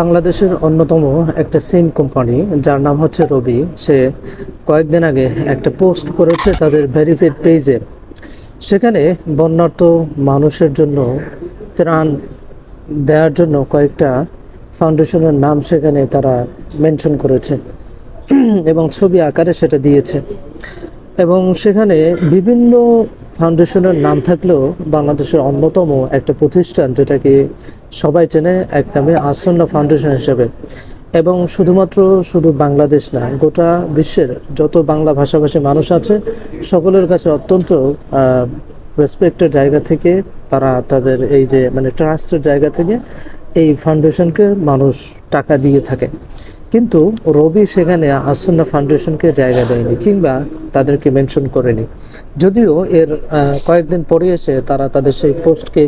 বাংলাদেশের অন্যতম একটা সিম কোম্পানি, যার নাম হচ্ছে রবি। সে কয়েকদিন আগে একটা পোস্ট করেছে তাদের ভেরিফাইড পেজে। সেখানে বন্যার্থ মানুষের জন্য ত্রাণ দেওয়ার জন্য কয়েকটা ফাউন্ডেশনের নাম সেখানে তারা মেনশন করেছে এবং ছবি আকারে সেটা দিয়েছে। এবং সেখানে বিভিন্ন ফাউন্ডেশনের নাম থাকলেও বাংলাদেশের অন্যতম একটা প্রতিষ্ঠান যেটাকে সবাই চেনে এক নামে আসন্ন ফাউন্ডেশন হিসেবে। এবং শুধুমাত্র শুধু বাংলাদেশ না, গোটা বিশ্বের যত বাংলা ভাষাভাষী মানুষ আছে, সকলের কাছে অত্যন্ত রেসপেক্টের জায়গা থেকে তারা তাদের এই যে মানে ট্রাস্টের জায়গা থেকে এই ফাউন্ডেশনকে মানুষ টাকা দিয়ে থাকে। কিন্তু রবি সেখানে আসন্না ফাউন্ডেশনকে জায়গা দেয়নি কিংবা তাদেরকে মেনশন করেনি। যদিও এর কয়েকদিন পরে এসে তারা তাদের সেই পোস্টকে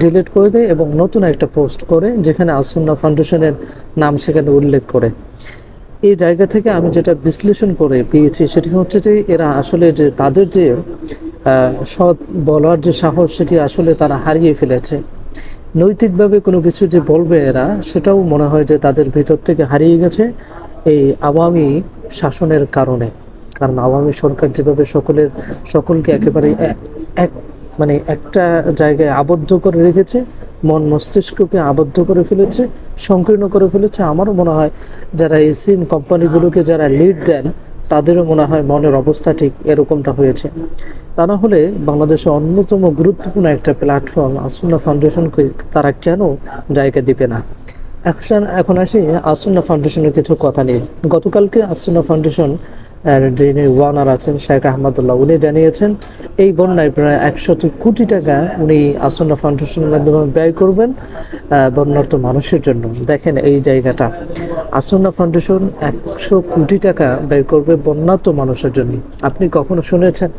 ডিলিট করে দেয় এবং নতুন একটা পোস্ট করে যেখানে আসন্না ফাউন্ডেশনের নাম সেখানে উল্লেখ করে। এই জায়গা থেকে আমি যেটা বিশ্লেষণ করে পেয়েছি সেটি হচ্ছে যে এরা আসলে যে তাদের যে সৎ বলার যে সাহস সেটি আসলে তারা হারিয়ে ফেলেছে। নৈতিকভাবে কোনো কিছু যে বলবে এরা, সেটাও মনে হয় যে তাদের ভিতর থেকে হারিয়ে গেছে এই আওয়ামী শাসনের কারণে। কারণ আওয়ামী সরকার যেভাবে সকলের, সকলকে একেবারে এক মানে একটা জায়গায় আবদ্ধ করে রেখেছে, মন মস্তিষ্ককে আবদ্ধ করে ফেলেছে, সংকীর্ণ করে ফেলেছে, আমারও মনে হয় যারা এই সিম কোম্পানিগুলোকে যারা লিড দেন তাদেরও মনে হয় মনের অবস্থা ঠিক এরকমটা হয়েছে। তা না হলে বাংলাদেশের অন্যতম গুরুত্বপূর্ণ একটা প্ল্যাটফর্ম আসুন্না ফাউন্ডেশনকে তারা কেন জায়গা দিবে না? এখন এখন আসি আসুন্না ফাউন্ডেশনের কিছু কথা নিয়ে। গতকালকে আসুন্না ফাউন্ডেশন যিনি ওয়ানার আছেন, শেখ আহমদুল্লাহ, উনি জানিয়েছেন, এই বন্যায় প্রায় একশত কোটি টাকা উনি আসন্ন ফাউন্ডেশনের মাধ্যমে ব্যয় করবেন বন্যার্থ মানুষের জন্য। দেখেন এই জায়গাটা। আসন্ন ফাউন্ডেশন একশো কোটি টাকা ব্যয় করবে বন্যার্থ মানুষের জন্য। আপনি কখনো শুনেছেন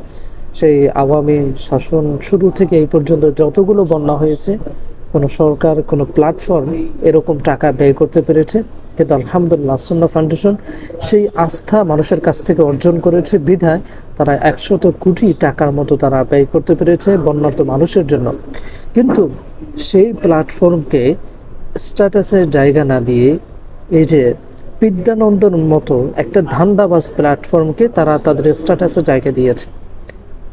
সেই আওয়ামী শাসন শুরু থেকে এই পর্যন্ত যতগুলো বন্যা হয়েছে, কোনো সরকার, কোনো প্ল্যাটফর্ম এরকম টাকা ব্যয় করতে পেরেছে? কিন্তু আলহামদুলিল্লাহ সুন্না ফাউন্ডেশন সেই আস্থা মানুষের কাছ থেকে অর্জন করেছে। বিধায় তারা একশত কোটি টাকার মতো তারা ব্যয় করতে পেরেছে বন্যার্থ মানুষের জন্য। কিন্তু সেই প্ল্যাটফর্মকে স্ট্যাটাসের জায়গা না দিয়ে এই যে বিদ্যানন্দন মতো একটা ধান্দাবাজ প্ল্যাটফর্মকে তারা তাদের স্ট্যাটাসে জায়গা দিয়েছে।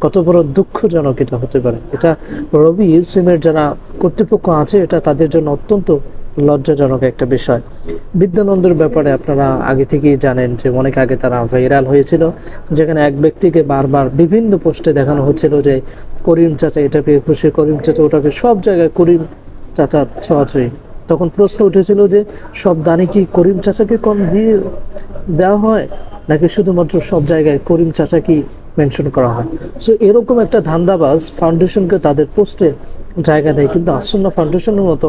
কত বড় দুঃখজনক এটা হতে পারে। এটা রবি সিমের যারা কর্তৃপক্ষ আছে, এটা তাদের জন্য অত্যন্ত লজ্জাজনক একটা বিষয়। বিদ্যানন্দের ব্যাপারে আপনারা আগে থেকেই জানেন যে অনেক আগে তারা ভাইরাল হয়েছিল, যেখানে এক ব্যক্তিকে বারবার বিভিন্ন পোস্টে দেখানো হচ্ছিল যে করিম চাচা এটা পেয়ে খুশি, করিম চাচা ওটা পেয়ে সব জায়গায় করিম চাচার ছোঁয়াছুঁই তখন প্রশ্ন উঠেছিল যে সব দানে কি করিম চাচাকে কম দিয়ে দেওয়া হয়? নাকি শুধুমাত্র সব জায়গায় করিম চাচা কি মেনশন করা হয়? সো এরকম একটা ধান্দাবাজ ফাউন্ডেশনকে তাদের পোস্টে জায়গা দেয়। কিন্তু আসন্না ফাউন্ডেশনের মতো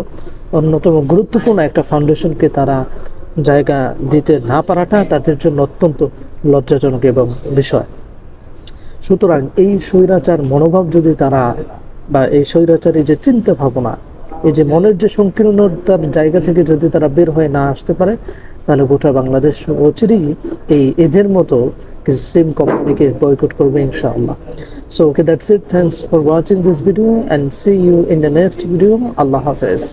অন্যতম গুরুত্বপূর্ণ একটা ফাউন্ডেশনকে তারা জায়গা দিতে না পারাটা তাদের জন্য অত্যন্ত লজ্জাজনক এবং বিষয়। সুতরাং এই স্বৈরাচার মনোভাব যদি তারা বা এই স্বৈরাচারী যে চিন্তা ভাবনা, এই যে মনের যে সংকীর্ণতার জায়গা থেকে যদি তারা বের হয়ে না আসতে পারে তাহলে গোটা বাংলাদেশ অচিরেই এই এদের মতো কিছু সিম কোম্পানিকে বয়কট করবে ইনশাআল্লাহ। So okay that's it thanks for watching this video and see you in the next video আল্লাহ হাফেজ।